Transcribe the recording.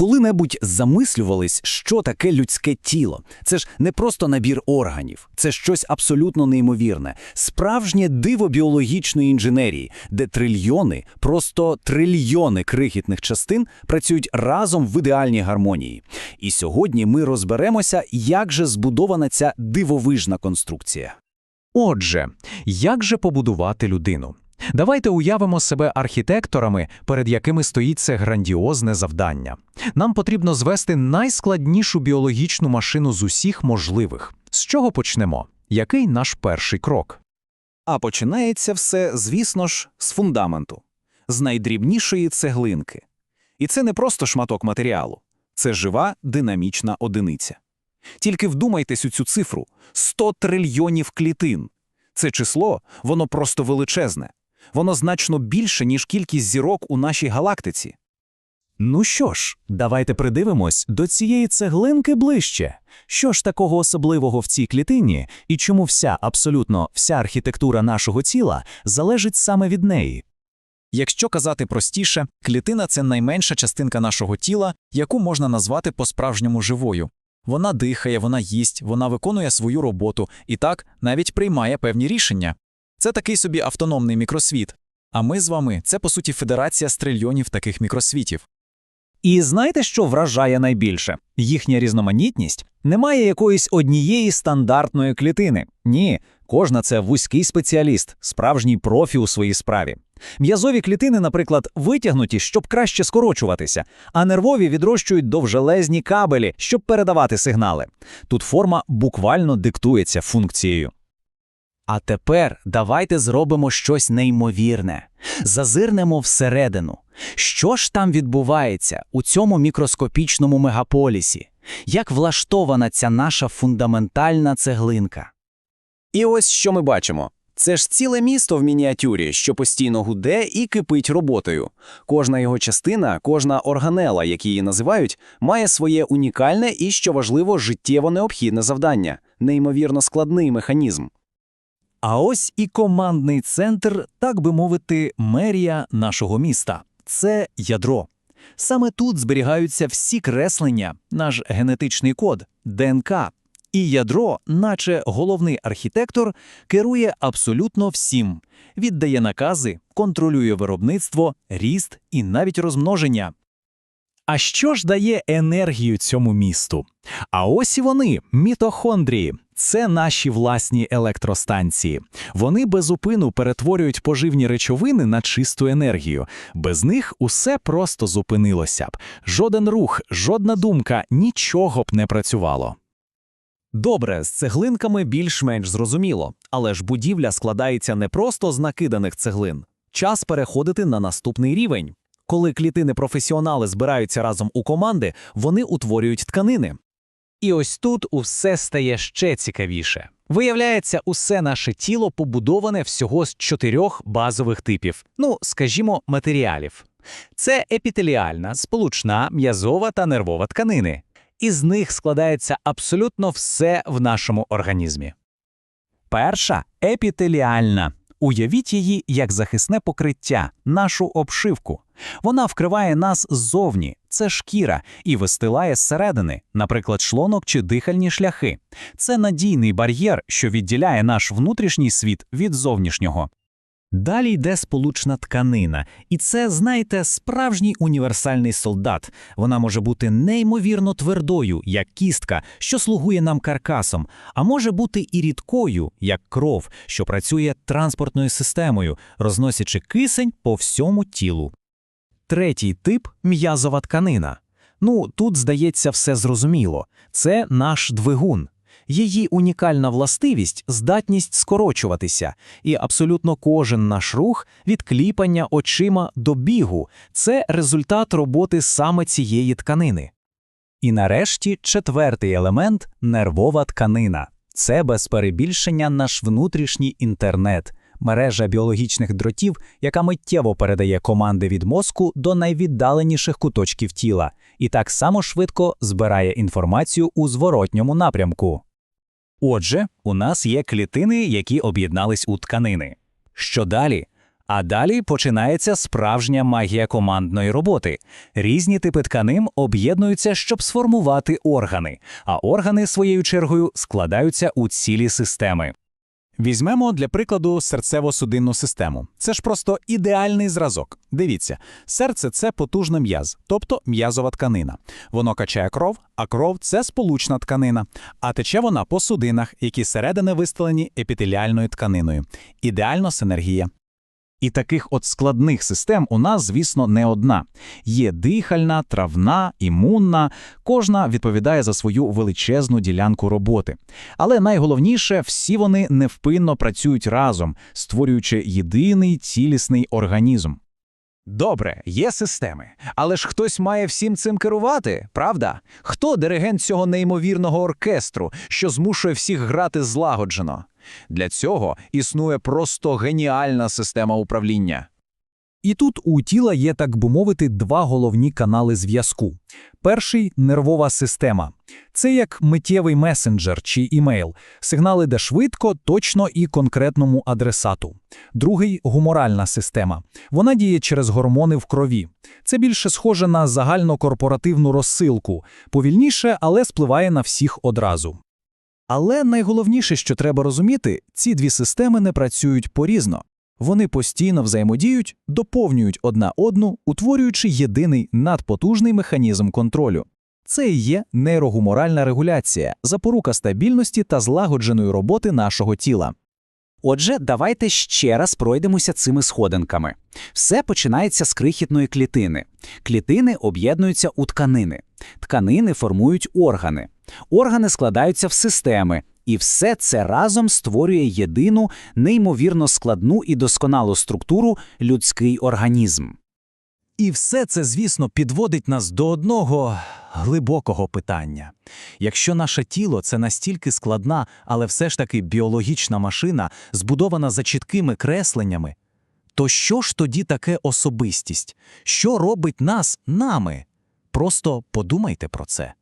коли-небудь замислювались, що таке людське тіло? Це ж не просто набір органів, це щось абсолютно неймовірне, справжнє диво біологічної інженерії, де трильйони, просто трильйони крихітних частин працюють разом в ідеальній гармонії. І сьогодні ми розберемося, як же збудована ця дивовижна конструкція. Отже, як же побудувати людину? Давайте уявимо себе архітекторами, перед якими стоїть це грандіозне завдання. Нам потрібно звести найскладнішу біологічну машину з усіх можливих. З чого почнемо? Який наш перший крок? А починається все, звісно ж, з фундаменту, з найдрібнішої цеглинки. І це не просто шматок матеріалу, це жива динамічна одиниця. Тільки вдумайтесь у цю цифру 100 трильйонів клітин. Це число, воно просто величезне. Воно значно більше, ніж кількість зірок у нашій галактиці. Ну що ж, давайте придивимось до цієї цеглинки ближче. Що ж такого особливого в цій клітині, і чому вся, абсолютно вся архітектура нашого тіла залежить саме від неї? Якщо казати простіше, клітина це найменша частинка нашого тіла, яку можна назвати по-справжньому живою. Вона дихає, вона їсть, вона виконує свою роботу і так навіть приймає певні рішення. Це такий собі автономний мікросвіт. А ми з вами це по суті федерація з трильйонів таких мікросвітів. І знаєте, що вражає найбільше? Їхня різноманітність немає якоїсь однієї стандартної клітини. Ні, кожна це вузький спеціаліст, справжній профі у своїй справі. М'язові клітини, наприклад, витягнуті, щоб краще скорочуватися, а нервові відрощують довжелезні кабелі, щоб передавати сигнали. Тут форма буквально диктується функцією. А тепер давайте зробимо щось неймовірне. Зазирнемо всередину. Що ж там відбувається у цьому мікроскопічному мегаполісі? Як влаштована ця наша фундаментальна цеглинка? І ось що ми бачимо. Це ж ціле місто в мініатюрі, що постійно гуде і кипить роботою. Кожна його частина, кожна органела, як її називають, має своє унікальне і, що важливо, життєво необхідне завдання неймовірно складний механізм. А ось і командний центр, так би мовити, мерія нашого міста. Це ядро. Саме тут зберігаються всі креслення, наш генетичний код, ДНК. І ядро, наче головний архітектор, керує абсолютно всім, віддає накази, контролює виробництво, ріст і навіть розмноження. А що ж дає енергію цьому місту? А ось і вони, мітохондрії. Це наші власні електростанції. Вони безупину перетворюють поживні речовини на чисту енергію. Без них усе просто зупинилося б. Жоден рух, жодна думка, нічого б не працювало. Добре, з цеглинками більш-менш зрозуміло, але ж будівля складається не просто з накиданих цеглин. Час переходити на наступний рівень. Коли клітини-професіонали збираються разом у команди, вони утворюють тканини. І ось тут усе стає ще цікавіше. Виявляється, усе наше тіло побудоване всього з чотирьох базових типів, ну, скажімо, матеріалів. Це епітеліальна, сполучна, м'язова та нервова тканини. Із них складається абсолютно все в нашому організмі. Перша епітеліальна. Уявіть її як захисне покриття, нашу обшивку. Вона вкриває нас ззовні, це шкіра, і вистилає зсередини, наприклад, шлонок чи дихальні шляхи. Це надійний бар'єр, що відділяє наш внутрішній світ від зовнішнього. Далі йде сполучна тканина, і це, знаєте, справжній універсальний солдат. Вона може бути неймовірно твердою, як кістка, що слугує нам каркасом, а може бути і рідкою, як кров, що працює транспортною системою, розносячи кисень по всьому тілу. Третій тип м'язова тканина. Ну, тут, здається, все зрозуміло. Це наш двигун. Її унікальна властивість здатність скорочуватися, і абсолютно кожен наш рух від кліпання очима до бігу це результат роботи саме цієї тканини. І нарешті четвертий елемент нервова тканина. Це без перебільшення наш внутрішній інтернет, мережа біологічних дротів, яка миттєво передає команди від мозку до найвіддаленіших куточків тіла, і так само швидко збирає інформацію у зворотньому напрямку. Отже, у нас є клітини, які об'єднались у тканини. Що далі? А далі починається справжня магія командної роботи. Різні типи тканин об'єднуються, щоб сформувати органи, а органи, своєю чергою, складаються у цілі системи. Візьмемо для прикладу серцево-судинну систему. Це ж просто ідеальний зразок. Дивіться, серце це потужне м'яз, тобто м'язова тканина. Воно качає кров, а кров це сполучна тканина. А тече вона по судинах, які середини вистелені епітеліальною тканиною. Ідеально синергія. І таких от складних систем у нас, звісно, не одна. Є дихальна, травна, імунна, кожна відповідає за свою величезну ділянку роботи. Але найголовніше, всі вони невпинно працюють разом, створюючи єдиний цілісний організм. Добре, є системи, але ж хтось має всім цим керувати, правда? Хто диригент цього неймовірного оркестру, що змушує всіх грати злагоджено? Для цього існує просто геніальна система управління. І тут у тіла є, так би мовити, два головні канали зв'язку. Перший нервова система. Це як миттєвий месенджер чи імейл. Сигнал іде швидко, точно і конкретному адресату. Другий гуморальна система. Вона діє через гормони в крові. Це більше схоже на загальнокорпоративну розсилку, повільніше, але спливає на всіх одразу. Але найголовніше, що треба розуміти, ці дві системи не працюють порізно. Вони постійно взаємодіють, доповнюють одна одну, утворюючи єдиний надпотужний механізм контролю. Це і є нейрогуморальна регуляція, запорука стабільності та злагодженої роботи нашого тіла. Отже, давайте ще раз пройдемося цими сходинками. Все починається з крихітної клітини. Клітини об'єднуються у тканини. Тканини формують органи. Органи складаються в системи, і все це разом створює єдину, неймовірно складну і досконалу структуру людський організм. І все це, звісно, підводить нас до одного глибокого питання. Якщо наше тіло це настільки складна, але все ж таки біологічна машина, збудована за чіткими кресленнями, то що ж тоді таке особистість? Що робить нас нами? Просто подумайте про це.